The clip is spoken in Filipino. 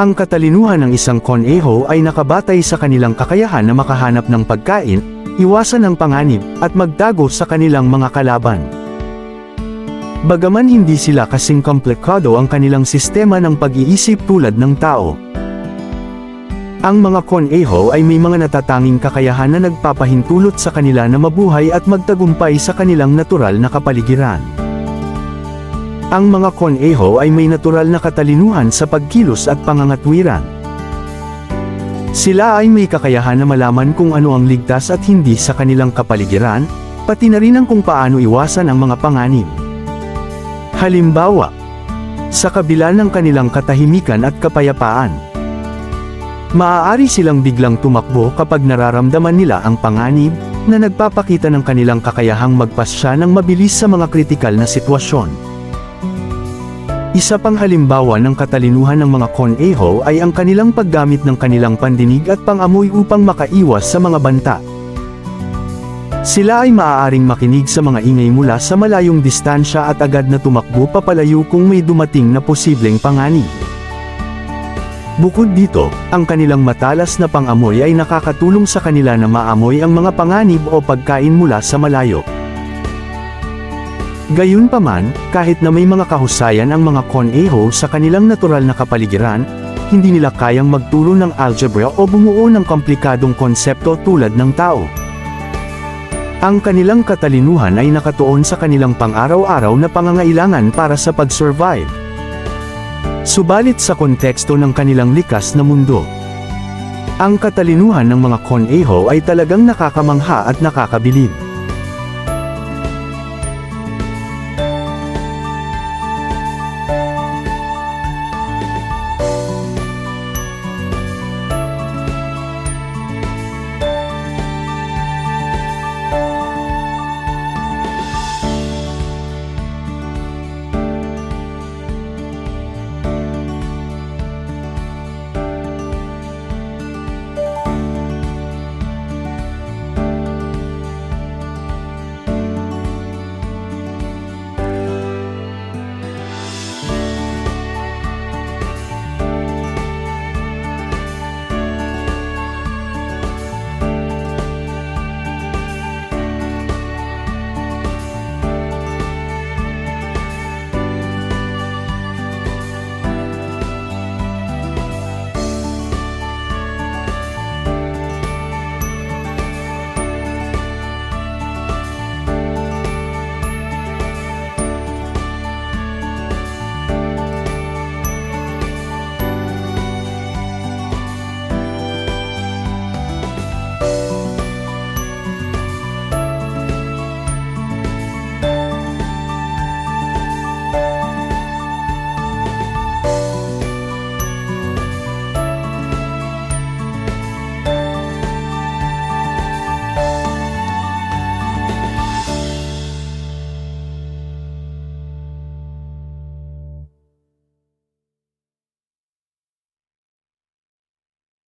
Ang katalinuhan ng isang koneho ay nakabatay sa kanilang kakayahan na makahanap ng pagkain, iwasan ang panganib, at magtago sa kanilang mga kalaban. Bagaman hindi sila kasing komplikado ang kanilang sistema ng pag-iisip tulad ng tao. Ang mga koneho ay may mga natatanging kakayahan na nagpapahintulot sa kanila na mabuhay at magtagumpay sa kanilang natural na kapaligiran. Ang mga koneho ay may natural na katalinuhan sa pagkilos at pangangatwiran. Sila ay may kakayahan na malaman kung ano ang ligtas at hindi sa kanilang kapaligiran, pati na rin ang kung paano iwasan ang mga panganib. Halimbawa, sa kabila ng kanilang katahimikan at kapayapaan, maaari silang biglang tumakbo kapag nararamdaman nila ang panganib, na nagpapakita ng kanilang kakayahang magpasya ng mabilis sa mga kritikal na sitwasyon. Isa pang halimbawa ng katalinuhan ng mga koneho ay ang kanilang paggamit ng kanilang pandinig at pangamoy upang makaiwas sa mga banta. Sila ay maaaring makinig sa mga ingay mula sa malayong distansya at agad na tumakbo papalayo kung may dumating na posibleng panganib. Bukod dito, ang kanilang matalas na pangamoy ay nakakatulong sa kanila na maamoy ang mga panganib o pagkain mula sa malayo. Gayunpaman, kahit na may mga kahusayan ang mga koneho sa kanilang natural na kapaligiran, hindi nila kayang magturo ng algebra o bumuo ng komplikadong konsepto tulad ng tao. Ang kanilang katalinuhan ay nakatuon sa kanilang pang-araw-araw na pangangailangan para sa pag-survive. Subalit sa konteksto ng kanilang likas na mundo. Ang katalinuhan ng mga koneho ay talagang nakakamangha at nakakabilib.